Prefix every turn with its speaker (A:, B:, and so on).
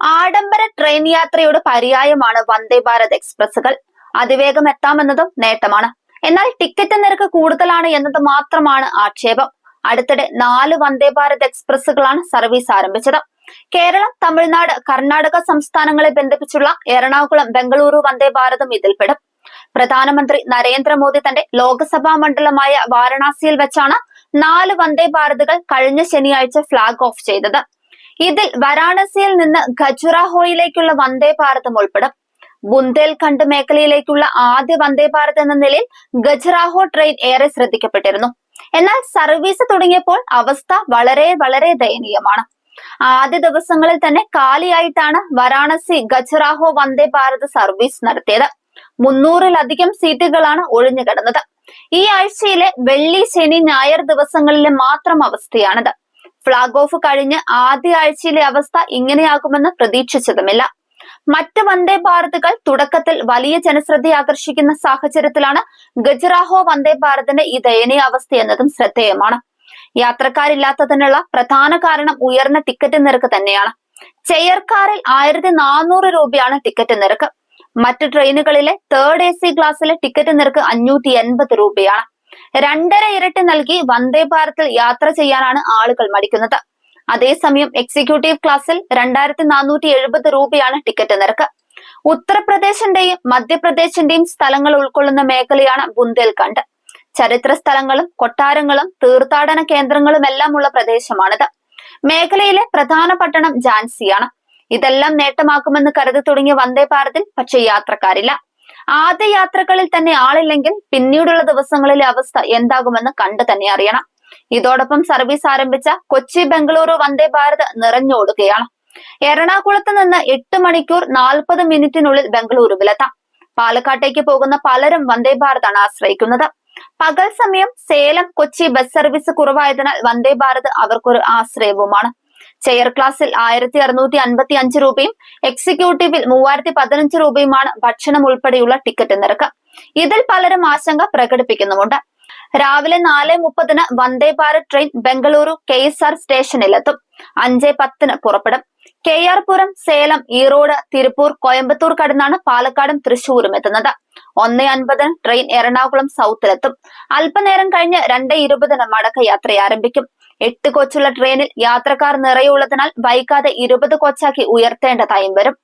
A: ആഡംബര ട്രെയിൻ യാത്രയുടെ പര്യായമാണ് വന്ദേ ഭാരത് എക്സ്പ്രസ്സുകൾ. അതിവേഗം എത്താമെന്നതും നേട്ടമാണ്. എന്നാൽ ടിക്കറ്റ് നിരക്ക് കൂടുതലാണ് എന്നത് മാത്രമാണ് ആക്ഷേപം. അടുത്തിടെ നാല് വന്ദേ ഭാരത് എക്സ്പ്രസ്സുകളാണ് സർവീസ് ആരംഭിച്ചത്. കേരളം തമിഴ്നാട് കർണാടക സംസ്ഥാനങ്ങളെ ബന്ധിപ്പിച്ചുള്ള എറണാകുളം ബംഗളൂരു വന്ദേ ഭാരതും ഇതിൽപ്പെടും. പ്രധാനമന്ത്രി നരേന്ദ്രമോദി തന്റെ ലോക്സഭാ മണ്ഡലമായ വാരണാസിയിൽ വെച്ചാണ് നാല് വന്ദേ ഭാരതുകൾ കഴിഞ്ഞ ശനിയാഴ്ച ഫ്ളാഗ് ഓഫ് ചെയ്തത്. ഇതിൽ വാരാണസിയിൽ നിന്ന് ഖജുറാഹോയിലേക്കുള്ള വന്ദേ ഭാരതം ഉൾപ്പെടും. ബുന്ദേൽഖണ്ഡ് മേഖലയിലേക്കുള്ള ആദ്യ വന്ദേ ഭാരത് എന്ന നിലയിൽ ഗജറാഹോ ട്രെയിൻ ഏറെ ശ്രദ്ധിക്കപ്പെട്ടിരുന്നു. എന്നാൽ സർവീസ് തുടങ്ങിയപ്പോൾ അവസ്ഥ വളരെ വളരെ ദയനീയമാണ്. ആദ്യ ദിവസങ്ങളിൽ തന്നെ കാലിയായിട്ടാണ് വാരാണസി ഗജറാഹോ വന്ദേ ഭാരത് സർവീസ് നടത്തിയത്. മുന്നൂറിലധികം സീറ്റുകളാണ് ഒഴിഞ്ഞു കിടന്നത് ഈ ആഴ്ചയിലെ വെള്ളി ശനി ഞായർ ദിവസങ്ങളിലെ മാത്രം അവസ്ഥയാണിത്. ഫ്ളാഗ് ഓഫ് കഴിഞ്ഞ് ആദ്യ ആഴ്ചയിലെ അവസ്ഥ ഇങ്ങനെയാകുമെന്ന് പ്രതീക്ഷിച്ചതുമില്ല. മറ്റ് വന്ദേ ഭാരതുകൾ തുടക്കത്തിൽ വലിയ ജനശ്രദ്ധ ആകർഷിക്കുന്ന സാഹചര്യത്തിലാണ് ഗജറാഹോ വന്ദേ ഭാരതിന്റെ ഈ ദയനീയ അവസ്ഥ എന്നതും ശ്രദ്ധേയമാണ്. യാത്രക്കാരില്ലാത്തതിനുള്ള പ്രധാന കാരണം ഉയർന്ന ടിക്കറ്റ് നിരക്ക് തന്നെയാണ്. ചെയർകാറിൽ ആയിരത്തി നാനൂറ് രൂപയാണ് ടിക്കറ്റ് നിരക്ക്. മറ്റ് ട്രെയിനുകളിലെ തേർഡ് എ സി ക്ലാസ്സിലെ ടിക്കറ്റ് നിരക്ക് അഞ്ഞൂറ്റി എൺപത് രൂപയാണ്. രണ്ടര ഇരട്ടി നൽകി വന്ദേ ഭാരതിൽ യാത്ര ചെയ്യാനാണ് ആളുകൾ മടിക്കുന്നത്. അതേസമയം എക്സിക്യൂട്ടീവ് ക്ലാസ്സിൽ രണ്ടായിരത്തി നാനൂറ്റി എഴുപത് രൂപയാണ് ടിക്കറ്റ് നിരക്ക്. ഉത്തർപ്രദേശിന്റെയും മധ്യപ്രദേശിന്റെയും സ്ഥലങ്ങൾ ഉൾക്കൊള്ളുന്ന മേഖലയാണ് ബുന്ദേൽഖണ്ഡ്. ചരിത്ര സ്ഥലങ്ങളും കൊട്ടാരങ്ങളും തീർത്ഥാടന കേന്ദ്രങ്ങളും എല്ലാം ഉള്ള പ്രദേശമാണിത്. മേഖലയിലെ പ്രധാന പട്ടണം ഝാൻസിയാണ് ഇതെല്ലാം നേട്ടമാക്കുമെന്ന് കരുതി തുടങ്ങിയ വന്ദേ ഭാരതിൽ പക്ഷേ യാത്രക്കാരില്ല. ആദ്യ യാത്രകളിൽ തന്നെ ആളില്ലെങ്കിൽ പിന്നീടുള്ള ദിവസങ്ങളിലെ അവസ്ഥ എന്താകുമെന്ന് കണ്ടു തന്നെ അറിയണം. ഇതോടൊപ്പം സർവീസ് ആരംഭിച്ച കൊച്ചി ബംഗളൂരു വന്ദേ ഭാരത് നിറഞ്ഞോടുകയാണ്. എറണാകുളത്ത് നിന്ന് എട്ട് മണിക്കൂർ നാൽപ്പത് മിനിറ്റിനുള്ളിൽ ബംഗളൂരുവിലെത്താം. പാലക്കാട്ടേക്ക് പോകുന്ന പലരും വന്ദേ ഭാരതാണ് ആശ്രയിക്കുന്നത്. പകൽ സമയം സേലം കൊച്ചി ബസ് സർവീസ് കുറവായതിനാൽ വന്ദേ ഭാരത് അവർക്കൊരു ആശ്രയവുമാണ്. ചെയർ ക്ലാസ്സിൽ ആയിരത്തി അറുന്നൂറ്റി അൻപത്തി അഞ്ച് രൂപയും എക്സിക്യൂട്ടീവിൽ മൂവായിരത്തി പതിനഞ്ച് രൂപയുമാണ് ഭക്ഷണം ഉൾപ്പെടെയുള്ള ടിക്കറ്റ് നിരക്ക്. ഇതിൽ പലരും ആശങ്ക പ്രകടിപ്പിക്കുന്നുമുണ്ട്. രാവിലെ നാല് മുപ്പതിന് Vande Bharat train Bengaluru K S R സ്റ്റേഷനിലെത്തും. അഞ്ച് പത്തിന് പുറപ്പെടും. കെ ആർ പുരം സേലം ഈറോഡ് തിരുപ്പൂർ കോയമ്പത്തൂർ കടന്നാണ് പാലക്കാടും തൃശൂരും എത്തുന്നത്. ഒന്ന് അൻപതിന് ട്രെയിൻ എറണാകുളം സൗത്തിലെത്തും അല്പനേരം കഴിഞ്ഞ് രണ്ട് ഇരുപതിന് മടക്കയാത്ര ആരംഭിക്കും എട്ട് കൊച്ചുള്ള ട്രെയിനിൽ യാത്രക്കാർ നിറയുള്ളതിനാൽ വൈകാതെ ഇരുപത് കോച്ചാക്കി ഉയർത്തേണ്ടതായും വരും.